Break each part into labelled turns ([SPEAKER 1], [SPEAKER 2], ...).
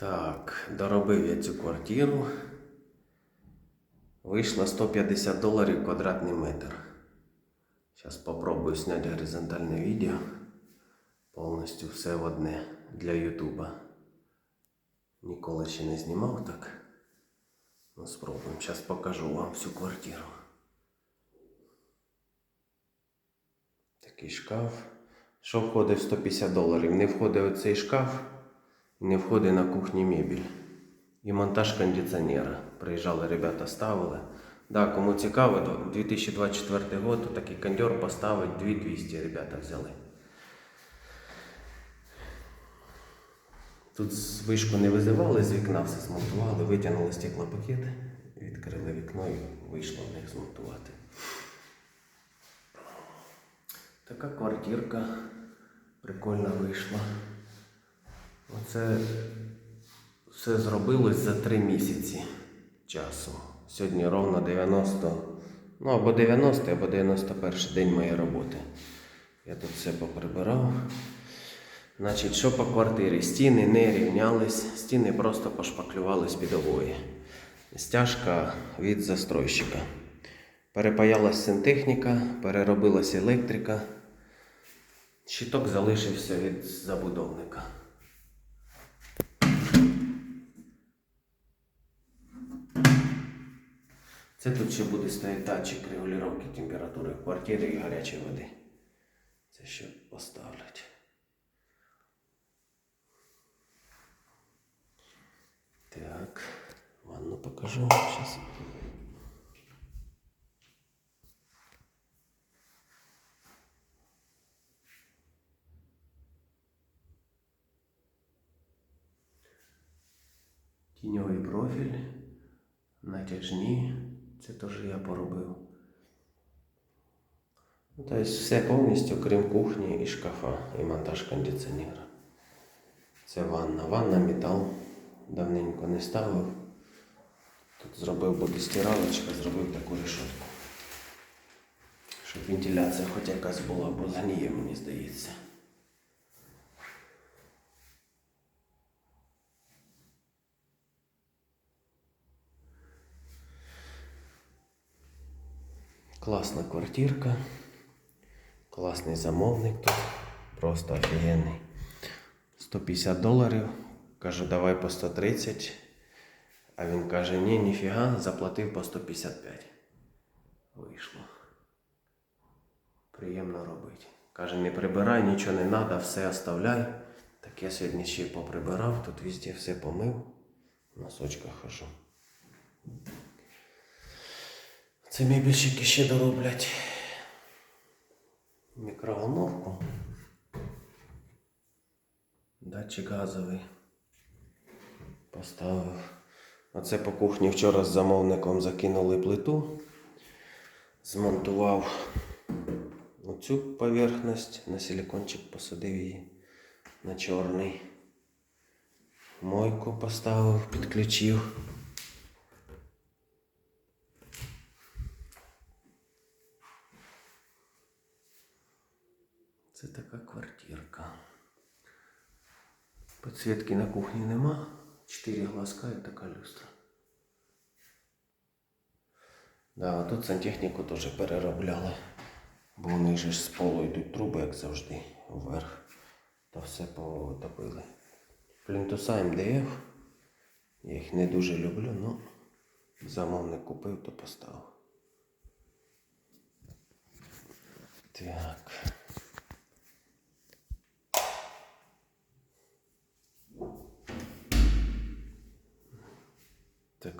[SPEAKER 1] Так, доробив я цю квартиру. Вийшло 150 доларів квадратний метр. Зараз попробую зняти горизонтальне відео. Повністю все в одне для Ютуба. Ніколи ще не знімав так. Ну, спробуємо. Зараз покажу вам всю квартиру. Такий шкаф. Що входить в 150 доларів? Не входить оцей шкаф, не входить на кухні мебель. І монтаж кондиціонера. Приїжджали ребята, ставили. Да, кому цікаво, 2024 год, то такий кондер поставить 2200 ребята взяли. Тут вишку не визивали, з вікна все змонтували, витягнули стеклопакет, відкрили вікно і вийшло в них змонтувати. Така квартирка прикольно вийшла. Оце все зробилось за три місяці часу. Сьогодні ровно 90, ну або 90, або 91 день моєї роботи. Я тут все поприбирав. Значить, що по квартирі? Стіни не рівнялись, стіни просто пошпаклювали з підової. Стяжка від застройщика. Перепаялась сантехніка, переробилась електрика. Щиток залишився від забудовника. Це тут ще буде стояти датчик регулювання температури в квартирі і гарячої води. Це ще поставлять. Так, ванну покажу вам сейчас. Тіньовий профіль, натяжні, це теж я поробив. Тобто все повністю, крім кухні і шкафа, і монтаж кондиціонера. Це ванна. Ванна метал. Давненько не ставив. Тут зробив буде стиралочка, зробив таку решетку. Щоб вентиляція хоч якась була, бо згніє, мені здається. Класна квартирка. Класний замовник тут. Просто офігенний. 150 доларів. Кажу, давай по 130. А він каже, ні, ніфіга, заплатив по 155. Вийшло. Приємно робити. Каже, не прибирай, нічого не треба, все оставляй. Так я сьогодні ще й поприбирав, тут везде все помив. В носочках хожу. Це мебельщики ще дороблять. Мікроволновку. Датчик газовий. Поставив. Оце по кухні вчора з замовником закинули плиту. Змонтував оцю поверхність, на силикончик посадив її на чорний. Мойку поставив, підключив. Це така квартирка. Підсвітки на кухні нема. Чотири глазка і така люстра. Да, тут сантехніку теж переробляли. Бо вони ж з полу йдуть труби, як завжди, вверх. Та все потопили. Плінтуса МДФ. Я їх не дуже люблю, ну замовник купив, то поставив. Так.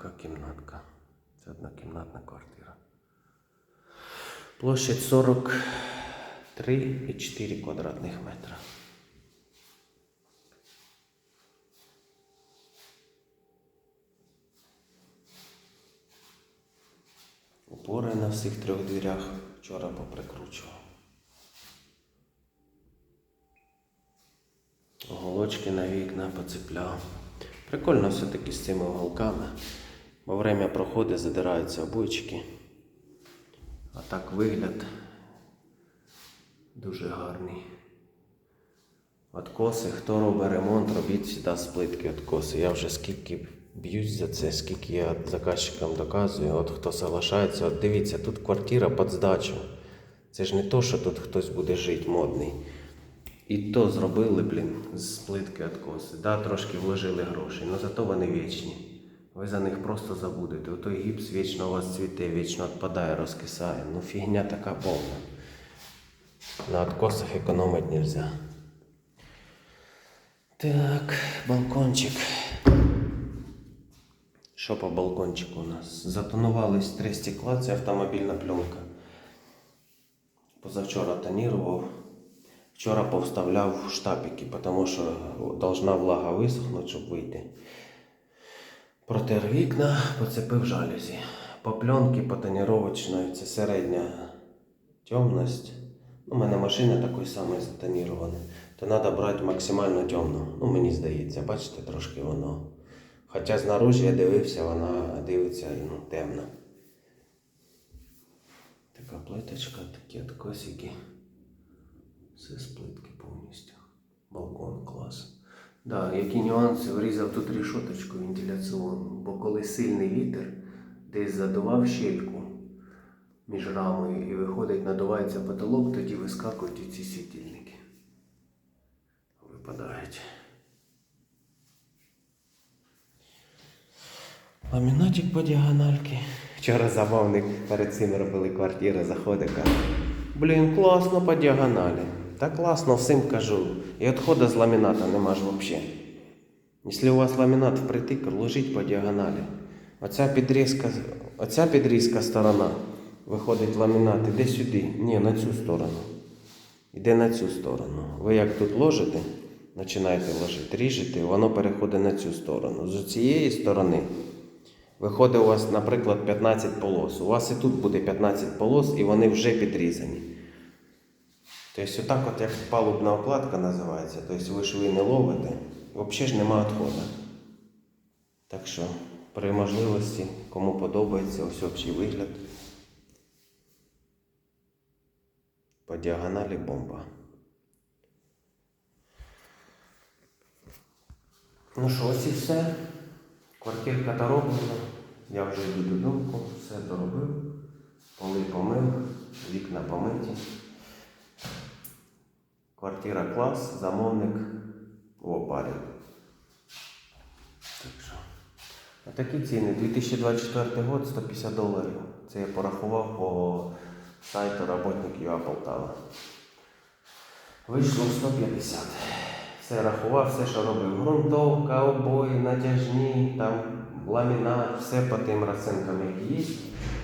[SPEAKER 1] Така кімнатка. Це однокімнатна квартира. Площадь 43,4 квадратних метра. Упори на всіх трьох дверях вчора поприкручував. Оголочки на вікна поцепляв. Прикольно все-таки з цими уголками. Во время проходу задираються обойчики. А так вигляд дуже гарний. Откоси, хто робить ремонт, робіть завжди з плитки откоси. Я вже скільки б'юсь за це, скільки я заказчикам доказую. От хто соглашається, от дивіться, тут квартира під здачу. Це ж не то, що тут хтось буде жити модний. І то зробили, блін, з плитки откоси. Да, трошки вложили гроші, але зато вони вічні. Ви за них просто забудете. Той гіпс вічно у вас цвіте, вічно відпадає, розкисає. Ну фігня така повна. На откосах економити нельзя. Так, балкончик. Що по балкончику у нас? Затонувались три стекла, це автомобільна пленка. Позавчора тонірував. Вчора повставляв штапики, тому що должна влага висохнути, щоб вийти. Протер вікна, поцепив жалюзі. По пленці, по тоніровочної, це середня темність. У мене машина такої самої затонірована. То треба брати максимально темну. Ну, мені здається, бачите, трошки воно. Хоча знаружі я дивився, вона дивиться ну, темно. Така плиточка, такі откосики. Все з плитки повністю. Балкон клас. Да, які нюанси врізав тут рішоточку вентиляційну, бо коли сильний вітер, десь задував щельку між рамою і виходить, надувається потолок, тоді вискакують і ці світильники. Випадають. Ламінатик по діагональки. Вчора забавник перед цим робили квартири, заходить, каже, блін, класно по діагоналі. Та класно, всім кажу. І відходу з ламіната нема ж взагалі. Якщо у вас ламінат впритик, ложіть по діагоналі. Оця підрізка, оця підрізка сторона, виходить ламінат, іде сюди. Ні, на цю сторону. Іде на цю сторону. Ви як тут ложите, починаєте ложити, ріжете, воно переходить на цю сторону. З цієї сторони виходить у вас, наприклад, 15 полос. У вас і тут буде 15 полос, і вони вже підрізані. Тобто, отак, от як палубна окладка називається, тобто ви шви не ловите, взагалі ж нема відходу. Так що, при можливості, кому подобається ось общий вигляд. По діагоналі бомба. Ну що, ось і все. Квартирка дороблена. Я вже йду додому, все доробив. Поли помив, вікна помиті. Квартира клас, замовник в опарі. Так що. А такі ціни. 2024 год 150 доларів. Це я порахував по сайту работник ЮА Полтава. Вийшло 150. Все рахував, все, що робив. Грунтовка, обої, натяжні, там ламінат, все по тим розцінкам, які є.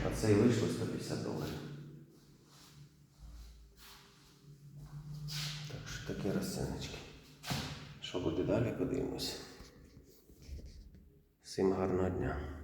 [SPEAKER 1] А це і вийшло 150 доларів. Так що такі розціночки. Що буде далі, подивимось. Всім гарного дня.